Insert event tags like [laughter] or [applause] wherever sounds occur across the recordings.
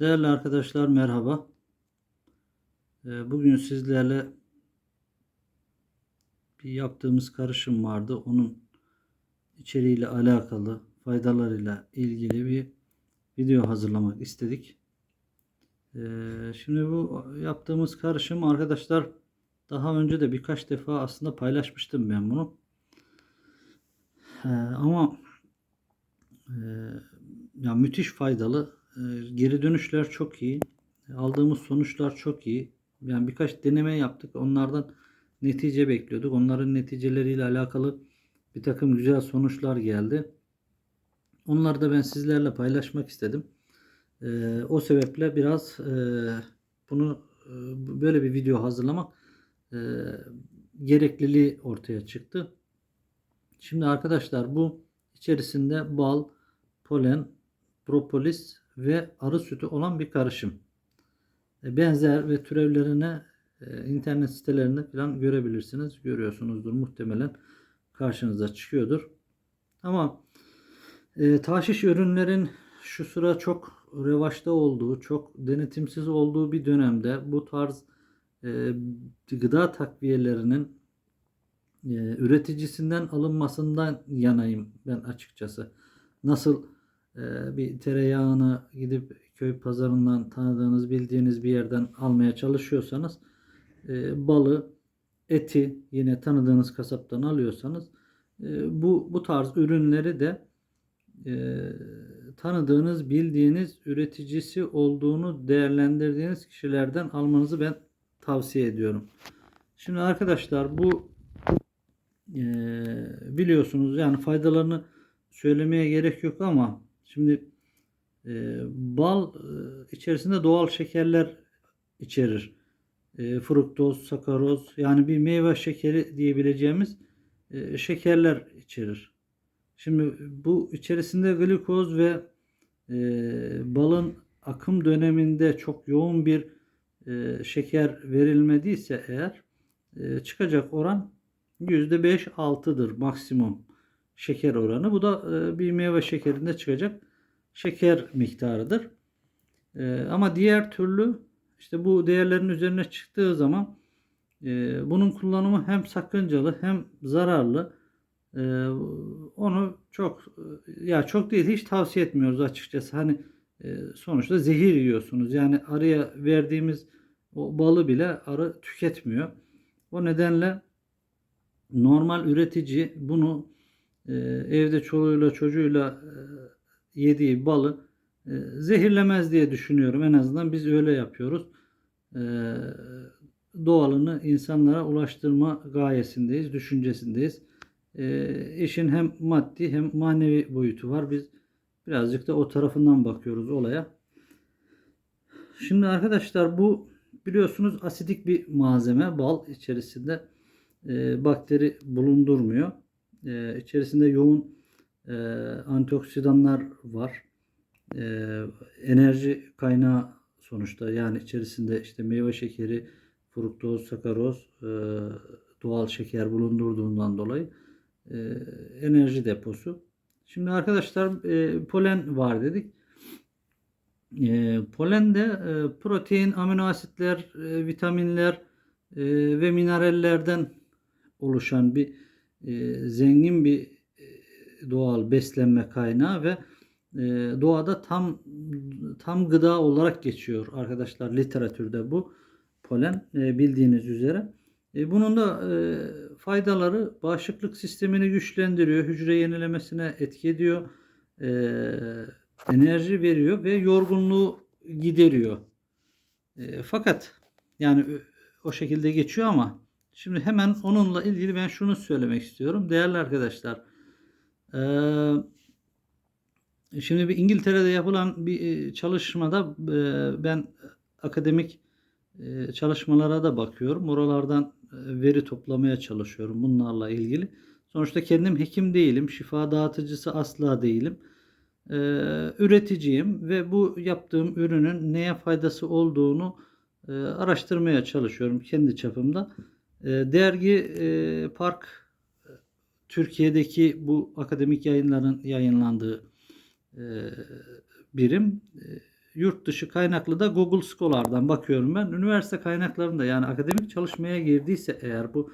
Değerli arkadaşlar merhaba. Ee, Bugün sizlerle bir yaptığımız karışım vardı. Onun içeriğiyle alakalı, faydalarıyla ilgili bir video hazırlamak istedik. Ee, Şimdi bu yaptığımız karışım arkadaşlar daha önce de birkaç defa aslında paylaşmıştım ben bunu. Ee, Ama e, ya müthiş faydalı. Ee, Geri dönüşler çok iyi. Aldığımız sonuçlar çok iyi. Yani birkaç deneme yaptık. Onlardan netice bekliyorduk. Onların neticeleriyle alakalı bir takım güzel sonuçlar geldi. Onları da ben sizlerle paylaşmak istedim. Ee, o sebeple biraz e, bunu e, böyle bir video hazırlamak e, gerekliliği ortaya çıktı. Şimdi arkadaşlar bu içerisinde bal, polen, propolis ve arı sütü olan bir karışım. E, Benzer ve türevlerine e, internet sitelerinde falan görebilirsiniz. Görüyorsunuzdur muhtemelen karşınıza çıkıyordur. Ama e, taşiş ürünlerin şu sıra çok revaçta olduğu, çok denetimsiz olduğu bir dönemde bu tarz e, gıda takviyelerinin e, üreticisinden alınmasından yanayım ben açıkçası. Nasıl bir tereyağını gidip köy pazarından tanıdığınız, bildiğiniz bir yerden almaya çalışıyorsanız e, balı, eti yine tanıdığınız kasaptan alıyorsanız e, bu bu tarz ürünleri de e, tanıdığınız, bildiğiniz üreticisi olduğunu değerlendirdiğiniz kişilerden almanızı ben tavsiye ediyorum. Şimdi arkadaşlar bu biliyorsunuz yani faydalarını söylemeye gerek yok ama şimdi e, bal e, içerisinde doğal şekerler içerir. E, fruktoz, sakaroz yani bir meyve şekeri diyebileceğimiz e, şekerler içerir. Şimdi bu içerisinde glikoz ve e, balın akım döneminde çok yoğun bir e, şeker verilmediyse eğer e, çıkacak oran %5-6'dır maksimum şeker oranı. Bu da e, bir meyve şekerinde çıkacak şeker miktarıdır. E, ama diğer türlü işte bu değerlerin üzerine çıktığı zaman e, bunun kullanımı hem sakıncalı hem zararlı. Onu çok ya çok değil hiç tavsiye etmiyoruz açıkçası. Hani sonuçta zehir yiyorsunuz. Yani arıya verdiğimiz o balı bile arı tüketmiyor. O nedenle normal üretici bunu e, evde çoluğuyla çocuğuyla e, yediği balı e, zehirlemez diye düşünüyorum. En azından biz öyle yapıyoruz. E, doğalını insanlara ulaştırma gayesindeyiz, düşüncesindeyiz. E, işin hem maddi hem manevi boyutu var. Biz birazcık da o tarafından bakıyoruz olaya. Şimdi arkadaşlar bu biliyorsunuz asidik bir malzeme bal içerisinde e, bakteri bulundurmuyor. E, içerisinde yoğun e, antioksidanlar var. E, enerji kaynağı sonuçta yani içerisinde işte meyve şekeri, fruktoz, sakaroz, e, doğal şeker bulundurduğundan dolayı e, enerji deposu. Şimdi arkadaşlar e, polen var dedik. E, polende e, protein, amino asitler, e, vitaminler e, ve minerallerden oluşan bir e, zengin bir e, doğal beslenme kaynağı ve e, doğada tam tam gıda olarak geçiyor arkadaşlar literatürde bu polen bildiğiniz üzere. Bunun da faydaları bağışıklık sistemini güçlendiriyor, hücre yenilemesine etki ediyor, enerji veriyor ve yorgunluğu gideriyor. Fakat yani o şekilde geçiyor ama Şimdi hemen onunla ilgili ben şunu söylemek istiyorum. Değerli arkadaşlar. Şimdi bir İngiltere'de yapılan bir çalışmada ben akademik çalışmalara da bakıyorum. Oralardan veri toplamaya çalışıyorum bunlarla ilgili. Sonuçta kendim hekim değilim. Şifa dağıtıcısı asla değilim. Üreticiyim ve bu yaptığım ürünün neye faydası olduğunu araştırmaya çalışıyorum kendi çapımda. E, dergi e, Park Türkiye'deki bu akademik yayınların yayınlandığı e, birim. yurt dışı kaynaklı da Google Scholar'dan bakıyorum ben. Üniversite kaynaklarında yani akademik çalışmaya girdiyse eğer bu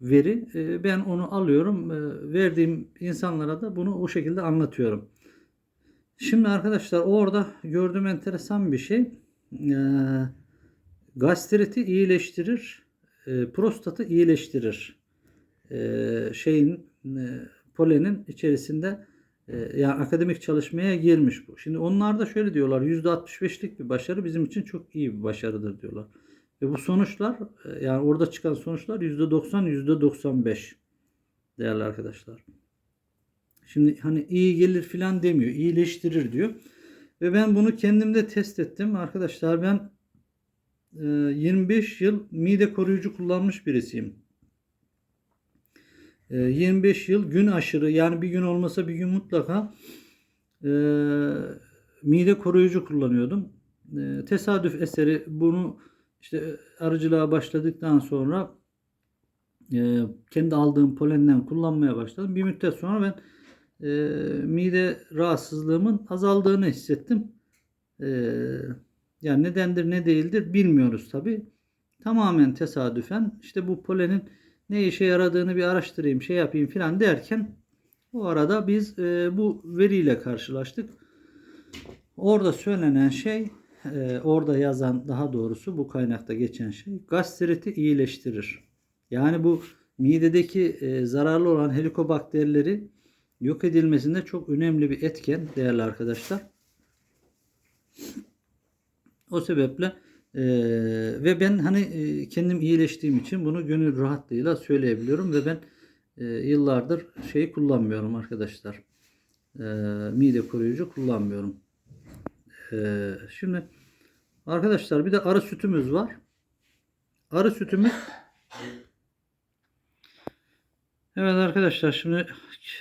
veri e, ben onu alıyorum. E, verdiğim insanlara da bunu o şekilde anlatıyorum. Şimdi arkadaşlar orada gördüğüm enteresan bir şey. E, gastriti iyileştirir, e, prostatı iyileştirir. E, şeyin e, polenin içerisinde e, yani akademik çalışmaya girmiş bu. Şimdi onlar da şöyle diyorlar %65'lik bir başarı bizim için çok iyi bir başarıdır diyorlar. Ve bu sonuçlar e, yani orada çıkan sonuçlar %90 %95 değerli arkadaşlar. Şimdi hani iyi gelir filan demiyor. iyileştirir diyor. Ve ben bunu kendimde test ettim. Arkadaşlar ben 25 yıl mide koruyucu kullanmış birisiyim. E, 25 yıl gün aşırı yani bir gün olmasa bir gün mutlaka e, mide koruyucu kullanıyordum. E, tesadüf eseri bunu işte arıcılığa başladıktan sonra e, kendi aldığım polenden kullanmaya başladım. Bir müddet sonra ben e, mide rahatsızlığımın azaldığını hissettim. E, yani nedendir ne değildir bilmiyoruz tabi. Tamamen tesadüfen işte bu polenin ne işe yaradığını bir araştırayım şey yapayım filan derken o arada biz e, bu veriyle karşılaştık. Orada söylenen şey e, orada yazan daha doğrusu bu kaynakta geçen şey gastriti iyileştirir. Yani bu midedeki e, zararlı olan helikobakterileri yok edilmesinde çok önemli bir etken değerli arkadaşlar. O sebeple e, ve ben hani e, kendim iyileştiğim için bunu gönül rahatlığıyla söyleyebiliyorum ve ben e, yıllardır şey kullanmıyorum arkadaşlar. E, mide koruyucu kullanmıyorum. E, şimdi arkadaşlar bir de arı sütümüz var. Arı sütümüz Evet arkadaşlar şimdi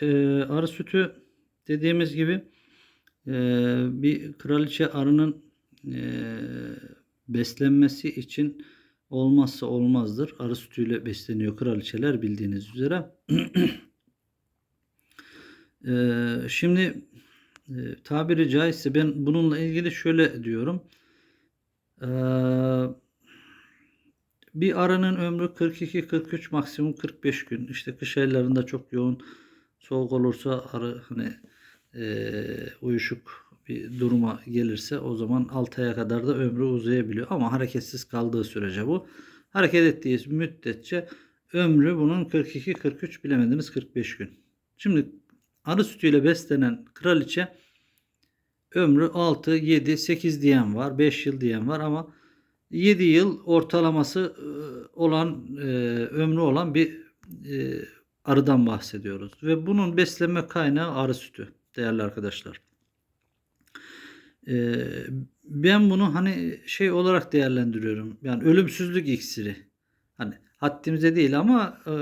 e, arı sütü dediğimiz gibi e, bir kraliçe arının e, beslenmesi için olmazsa olmazdır. Arı sütüyle besleniyor kraliçeler bildiğiniz üzere. [clears throat] e, şimdi e, tabiri caizse ben bununla ilgili şöyle diyorum. Eee bir arının ömrü 42-43 maksimum 45 gün. İşte kış aylarında çok yoğun soğuk olursa arı hani e, uyuşuk bir duruma gelirse o zaman 6 aya kadar da ömrü uzayabiliyor. Ama hareketsiz kaldığı sürece bu. Hareket ettiği müddetçe ömrü bunun 42-43 bilemediniz 45 gün. Şimdi arı sütüyle beslenen kraliçe ömrü 6, 7, 8 diyen var. 5 yıl diyen var ama 7 yıl ortalaması e, olan e, ömrü olan bir e, arıdan bahsediyoruz. Ve bunun beslenme kaynağı arı sütü değerli arkadaşlar. E, ben bunu hani şey olarak değerlendiriyorum. Yani ölümsüzlük iksiri. Hani haddimize değil ama e,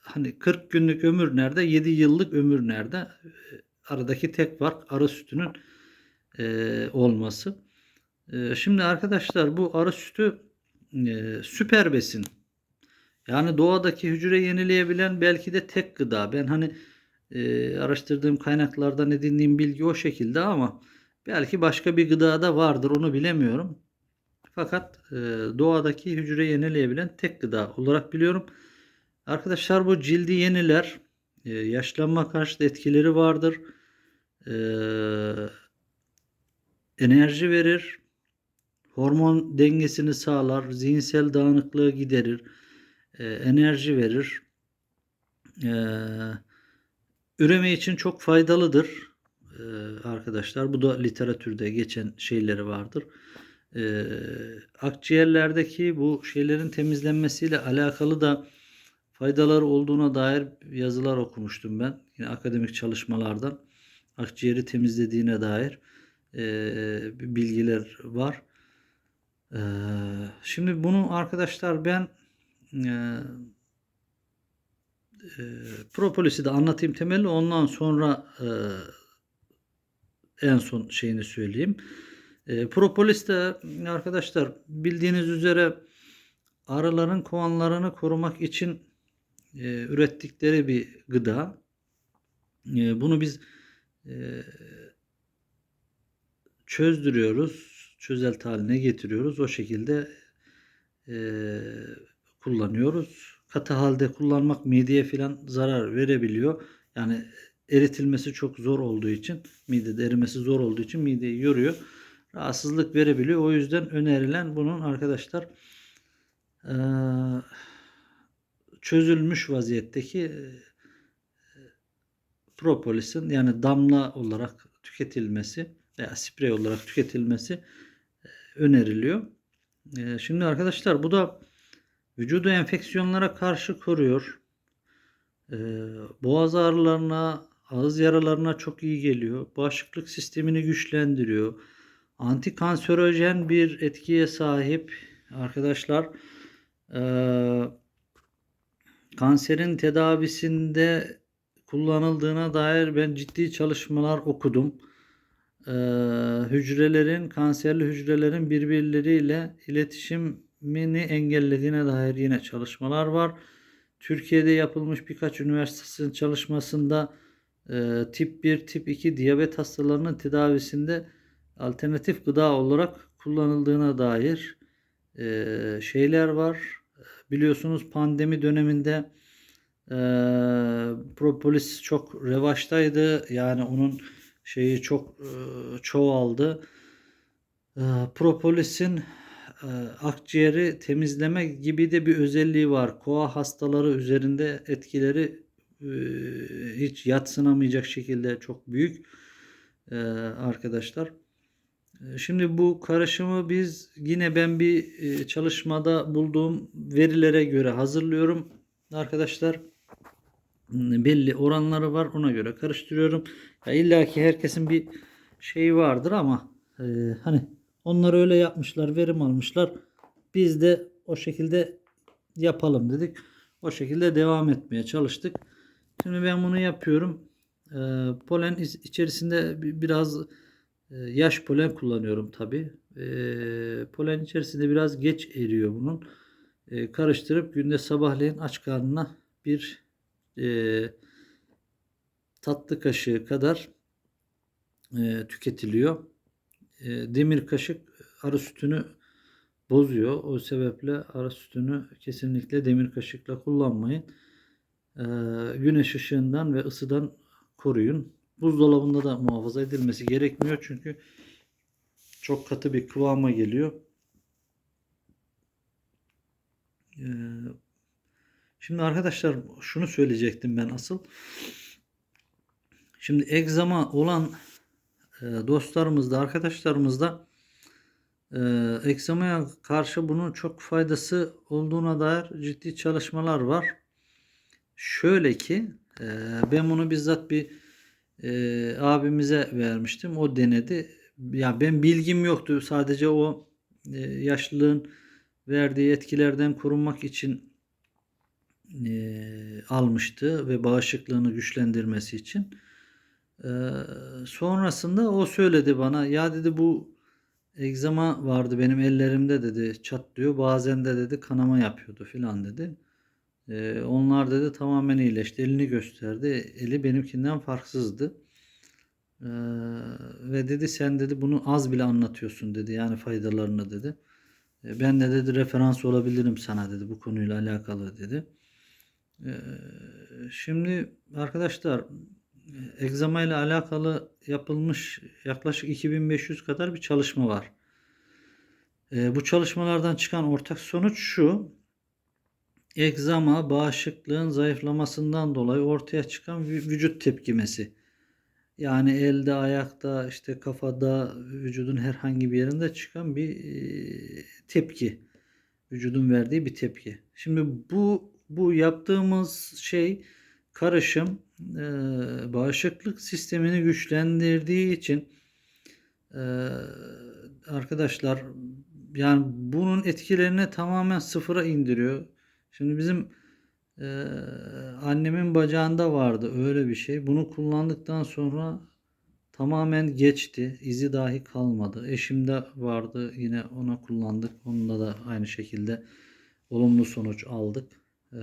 hani 40 günlük ömür nerede? 7 yıllık ömür nerede? E, aradaki tek fark arı sütünün e, olması. Ee, şimdi arkadaşlar bu arı sütü e, süper besin. Yani doğadaki hücre yenileyebilen belki de tek gıda. Ben hani e, araştırdığım kaynaklardan edindiğim bilgi o şekilde ama belki başka bir gıda da vardır onu bilemiyorum. Fakat e, doğadaki hücre yenileyebilen tek gıda olarak biliyorum. Arkadaşlar bu cildi yeniler. E, yaşlanma karşıtı etkileri vardır. E, enerji verir hormon dengesini sağlar, zihinsel dağınıklığı giderir, enerji verir. Üreme için çok faydalıdır arkadaşlar. Bu da literatürde geçen şeyleri vardır. E, akciğerlerdeki bu şeylerin temizlenmesiyle alakalı da faydaları olduğuna dair yazılar okumuştum ben. Yine akademik çalışmalardan akciğeri temizlediğine dair e, bilgiler var. Ee, şimdi bunu arkadaşlar ben e, e, propolisi de anlatayım temelli ondan sonra e, en son şeyini söyleyeyim. E, propolis de arkadaşlar bildiğiniz üzere arıların kovanlarını korumak için e, ürettikleri bir gıda. E, bunu biz e, çözdürüyoruz. Çözelti haline getiriyoruz. O şekilde e, kullanıyoruz. Katı halde kullanmak mideye falan zarar verebiliyor. Yani eritilmesi çok zor olduğu için, midede erimesi zor olduğu için mideyi yoruyor. Rahatsızlık verebiliyor. O yüzden önerilen bunun arkadaşlar çözülmüş vaziyetteki propolisin yani damla olarak tüketilmesi veya sprey olarak tüketilmesi öneriliyor. Şimdi arkadaşlar bu da vücudu enfeksiyonlara karşı koruyor. Boğaz ağrılarına, ağız yaralarına çok iyi geliyor. Bağışıklık sistemini güçlendiriyor. Antikanserojen bir etkiye sahip arkadaşlar. E, kanserin tedavisinde kullanıldığına dair ben ciddi çalışmalar okudum. Ee, hücrelerin, kanserli hücrelerin birbirleriyle iletişimini engellediğine dair yine çalışmalar var. Türkiye'de yapılmış birkaç üniversitesinin çalışmasında e, tip 1, tip 2 diyabet hastalarının tedavisinde alternatif gıda olarak kullanıldığına dair e, şeyler var. Biliyorsunuz pandemi döneminde e, propolis çok revaçtaydı. Yani onun şeyi çok e, çoğaldı. E, propolisin e, akciğeri temizleme gibi de bir özelliği var. Koa hastaları üzerinde etkileri hiç yatsınamayacak şekilde çok büyük e, arkadaşlar. E, Şimdi bu karışımı biz yine ben bir e, çalışmada bulduğum verilere göre hazırlıyorum arkadaşlar. Hmm, Belli oranları var ona göre karıştırıyorum. Ya illa herkesin bir şeyi vardır ama e, hani onlar öyle yapmışlar, verim almışlar. Biz de o şekilde yapalım dedik. O şekilde devam etmeye çalıştık. Şimdi ben bunu yapıyorum. E, polen içerisinde bi- biraz e, yaş polen kullanıyorum tabi. polen içerisinde biraz geç eriyor bunun. E, karıştırıp günde sabahleyin aç karnına bir e, tatlı kaşığı kadar e, tüketiliyor. Demir kaşık arı sütünü bozuyor. O sebeple arı sütünü kesinlikle demir kaşıkla kullanmayın. E, güneş ışığından ve ısıdan koruyun. Buzdolabında da muhafaza edilmesi gerekmiyor çünkü çok katı bir kıvama geliyor. Ee, Şimdi arkadaşlar şunu söyleyecektim ben asıl. Şimdi egzama olan e, dostlarımızda, arkadaşlarımızda e, egzamaya karşı bunun çok faydası olduğuna dair ciddi çalışmalar var. Şöyle ki e, ben bunu bizzat bir e, abimize vermiştim. O denedi. Ya ben bilgim yoktu. Sadece o e, yaşlılığın verdiği etkilerden korunmak için e, almıştı ve bağışıklığını güçlendirmesi için. E, sonrasında o söyledi bana ya dedi bu egzama vardı benim ellerimde dedi çatlıyor bazen de dedi kanama yapıyordu filan dedi. E, onlar dedi tamamen iyileşti elini gösterdi eli benimkinden farksızdı. E, ve dedi sen dedi bunu az bile anlatıyorsun dedi yani faydalarını dedi. E, Ben de dedi referans olabilirim sana dedi bu konuyla alakalı dedi. Ee, Şimdi arkadaşlar egzama ile alakalı yapılmış yaklaşık 2500 kadar bir çalışma var. Ee, Bu çalışmalardan çıkan ortak sonuç şu. Egzama bağışıklığın zayıflamasından dolayı ortaya çıkan vü- vücut tepkimesi. Yani elde, ayakta, işte kafada, vücudun herhangi bir yerinde çıkan bir e, tepki. Vücudun verdiği bir tepki. Şimdi bu bu yaptığımız şey karışım e, bağışıklık sistemini güçlendirdiği için e, arkadaşlar yani bunun etkilerini tamamen sıfıra indiriyor. Şimdi bizim e, annemin bacağında vardı öyle bir şey. Bunu kullandıktan sonra tamamen geçti. İzi dahi kalmadı. Eşimde vardı yine ona kullandık. Onunla da aynı şekilde olumlu sonuç aldık. Ee,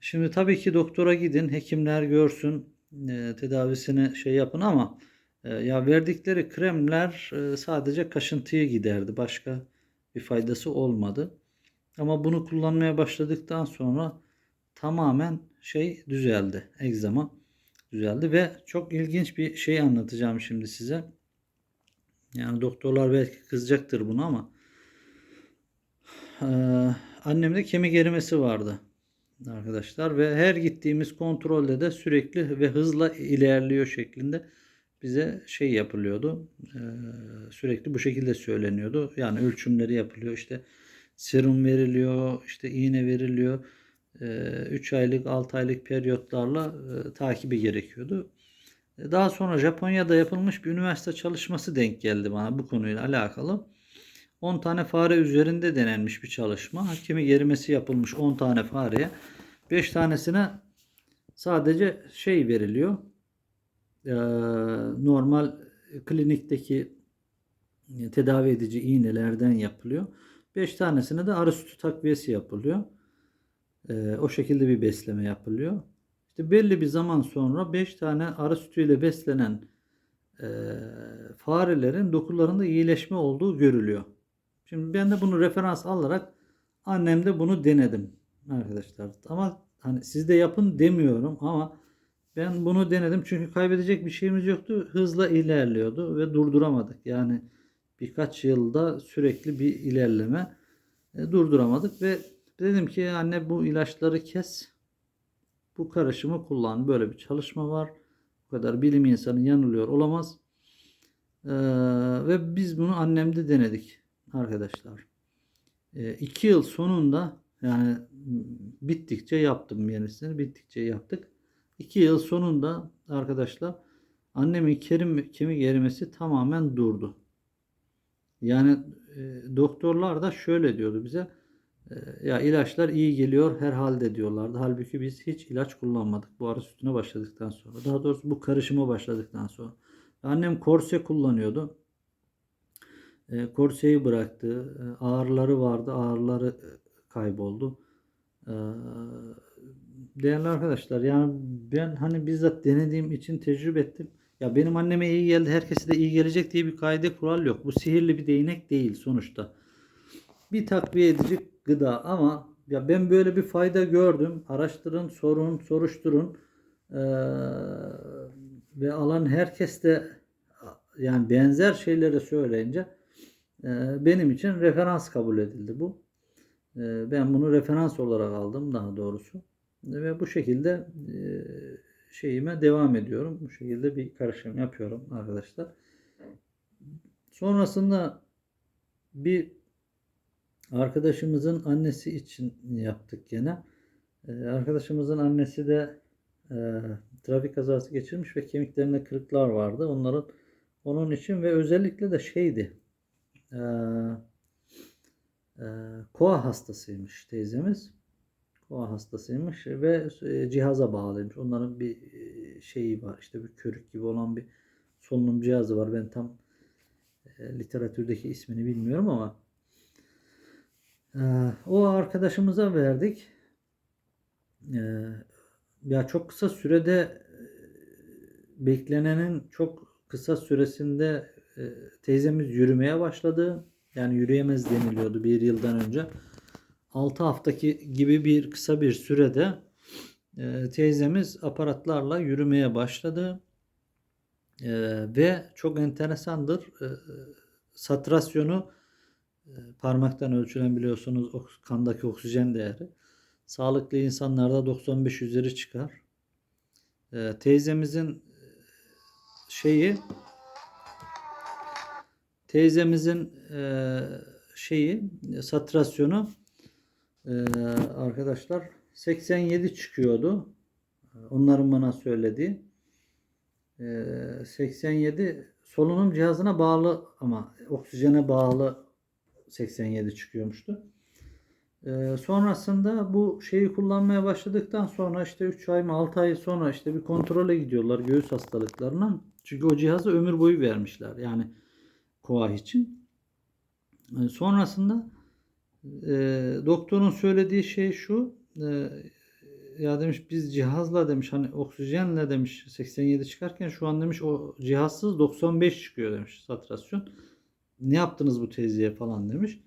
Şimdi tabii ki doktora gidin, hekimler görsün, e, tedavisini şey yapın ama E, ya verdikleri kremler e, sadece kaşıntıyı giderdi. Başka bir faydası olmadı. Ama bunu kullanmaya başladıktan sonra tamamen şey düzeldi. Egzama düzeldi ve çok ilginç bir şey anlatacağım şimdi size. Yani doktorlar belki kızacaktır buna ama ee, annemde kemik erimesi vardı arkadaşlar ve her gittiğimiz kontrolde de sürekli ve hızla ilerliyor şeklinde bize şey yapılıyordu. Ee, sürekli bu şekilde söyleniyordu. Yani ölçümleri yapılıyor. İşte serum veriliyor, işte iğne veriliyor. 3 aylık, 6 aylık periyotlarla e, takibi gerekiyordu. E, Daha sonra Japonya'da yapılmış bir üniversite çalışması denk geldi bana bu konuyla alakalı. 10 tane fare üzerinde denenmiş bir çalışma. Kemik erimesi yapılmış 10 tane fareye. 5 tanesine sadece şey veriliyor. Ee, normal klinikteki tedavi edici iğnelerden yapılıyor. 5 tanesine de arı sütü takviyesi yapılıyor. Ee, o şekilde bir besleme yapılıyor. İşte belli bir zaman sonra 5 tane arı sütüyle beslenen e, farelerin dokularında iyileşme olduğu görülüyor. Şimdi ben de bunu referans alarak annemde bunu denedim arkadaşlar. Ama hani siz de yapın demiyorum ama ben bunu denedim çünkü kaybedecek bir şeyimiz yoktu. Hızla ilerliyordu ve durduramadık. Yani birkaç yılda sürekli bir ilerleme e, durduramadık ve dedim ki anne bu ilaçları kes. Bu karışımı kullan. Böyle bir çalışma var. Bu kadar bilim insanı yanılıyor olamaz. Ee, ve biz bunu annemde denedik arkadaşlar. E, iki yıl sonunda yani bittikçe yaptım yenisini. Bittikçe yaptık. İki yıl sonunda arkadaşlar annemin kerim, kemik erimesi tamamen durdu. Yani e, doktorlar da şöyle diyordu bize. E, ya ilaçlar iyi geliyor herhalde diyorlardı. Halbuki biz hiç ilaç kullanmadık bu arı sütüne başladıktan sonra. Daha doğrusu bu karışıma başladıktan sonra. Annem korse kullanıyordu. E, korseyi bıraktı. E, ağrıları vardı. Ağrıları e, kayboldu. E, değerli arkadaşlar yani ben hani bizzat denediğim için tecrübe ettim. Ya benim anneme iyi geldi, herkese de iyi gelecek diye bir kaide kural yok. Bu sihirli bir değnek değil sonuçta. Bir takviye edici gıda ama ya ben böyle bir fayda gördüm. Araştırın, sorun, soruşturun. Ee, ve alan herkes de yani benzer şeyleri söyleyince e, benim için referans kabul edildi bu. E, ben bunu referans olarak aldım daha doğrusu. Ve bu şekilde e, şeyime devam ediyorum. Bu şekilde bir karışım yapıyorum arkadaşlar. Sonrasında bir arkadaşımızın annesi için yaptık gene. Arkadaşımızın annesi de trafik kazası geçirmiş ve kemiklerinde kırıklar vardı. Onların onun için ve özellikle de şeydi. E, e, koa hastasıymış teyzemiz. Koa hastasıymış ve e, cihaza bağlıymış. Onların bir e, şeyi var. İşte bir körük gibi olan bir solunum cihazı var. Ben tam e, literatürdeki ismini bilmiyorum ama o arkadaşımıza verdik. Ya çok kısa sürede beklenenin çok kısa süresinde teyzemiz yürümeye başladı. Yani yürüyemez deniliyordu bir yıldan önce. 6 haftaki gibi bir kısa bir sürede e, teyzemiz aparatlarla yürümeye başladı. E, ve çok enteresandır. E, satrasyonu e, parmaktan ölçülen biliyorsunuz kandaki oksijen değeri. Sağlıklı insanlarda 95 üzeri çıkar. E, teyzemizin şeyi teyzemizin e, şeyi satrasyonu e, arkadaşlar 87 çıkıyordu. Onların bana söylediği. E, 87 solunum cihazına bağlı ama oksijene bağlı 87 çıkıyormuştu. Sonrasında bu şeyi kullanmaya başladıktan sonra işte 3 ay mı 6 ay sonra işte bir kontrole gidiyorlar göğüs hastalıklarına. Çünkü o cihazı ömür boyu vermişler. Yani koa için. E, sonrasında e, doktorun söylediği şey şu. E, ya demiş biz cihazla demiş hani oksijenle demiş 87 çıkarken şu an demiş o cihazsız 95 çıkıyor demiş saturasyon. Ne yaptınız bu teyzeye falan demiş.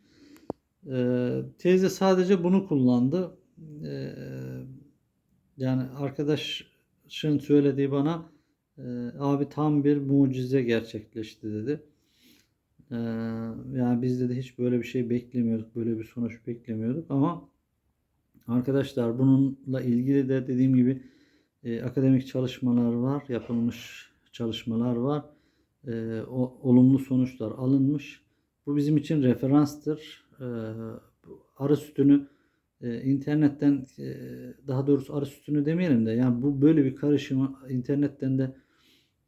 Ee, teyze sadece bunu kullandı. Ee, yani arkadaşın söylediği bana e, abi tam bir mucize gerçekleşti dedi. Ee, yani biz dedi hiç böyle bir şey beklemiyorduk, böyle bir sonuç beklemiyorduk ama arkadaşlar bununla ilgili de dediğim gibi e, akademik çalışmalar var, yapılmış çalışmalar var, E, o, olumlu sonuçlar alınmış. Bu bizim için referanstır. E, arı sütünü e, internetten e, daha doğrusu arı sütünü demeyelim de yani bu böyle bir karışımı internetten de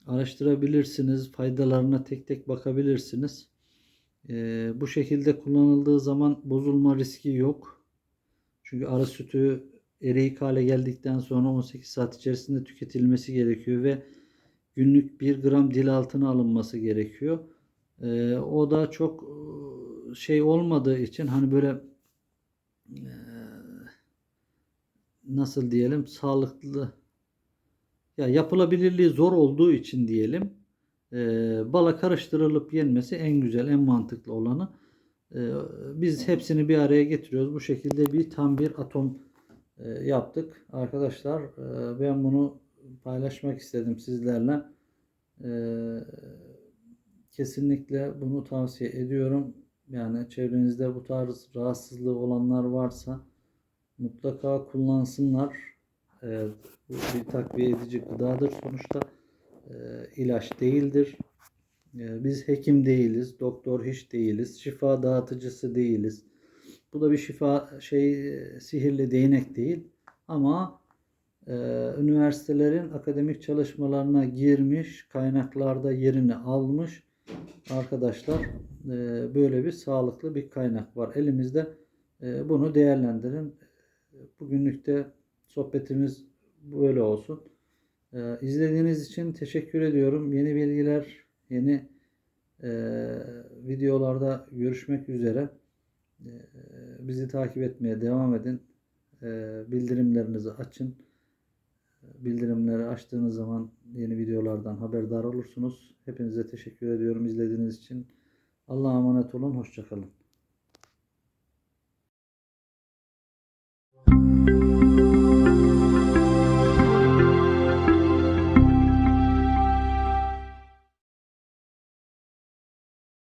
araştırabilirsiniz. Faydalarına tek tek bakabilirsiniz. Ee, bu şekilde kullanıldığı zaman bozulma riski yok. Çünkü arı sütü eriyik hale geldikten sonra 18 saat içerisinde tüketilmesi gerekiyor ve günlük 1 gram dil altına alınması gerekiyor. Ee, o da çok e, şey olmadığı için hani böyle e, nasıl diyelim sağlıklı ya yapılabilirliği zor olduğu için diyelim e, bala karıştırılıp yenmesi en güzel, en mantıklı olanı. E, biz hepsini bir araya getiriyoruz. Bu şekilde bir tam bir atom e, yaptık. Arkadaşlar e, ben bunu paylaşmak istedim sizlerle. E, kesinlikle bunu tavsiye ediyorum. Yani çevrenizde bu tarz rahatsızlığı olanlar varsa mutlaka kullansınlar. E, bu bir takviye edici gıdadır sonuçta e, ilaç değildir. E, biz hekim değiliz, doktor hiç değiliz, şifa dağıtıcısı değiliz. Bu da bir şifa şey e, sihirli değnek değil ama e, üniversitelerin akademik çalışmalarına girmiş, kaynaklarda yerini almış arkadaşlar e, böyle bir sağlıklı bir kaynak var elimizde. E, bunu değerlendirin. Bugünlük de sohbetimiz böyle olsun. Ee, izlediğiniz için teşekkür ediyorum. Yeni bilgiler, yeni e, videolarda görüşmek üzere. E, bizi takip etmeye devam edin. E, bildirimlerinizi açın. Bildirimleri açtığınız zaman yeni videolardan haberdar olursunuz. Hepinize teşekkür ediyorum izlediğiniz için. Allah'a emanet olun. Hoşçakalın.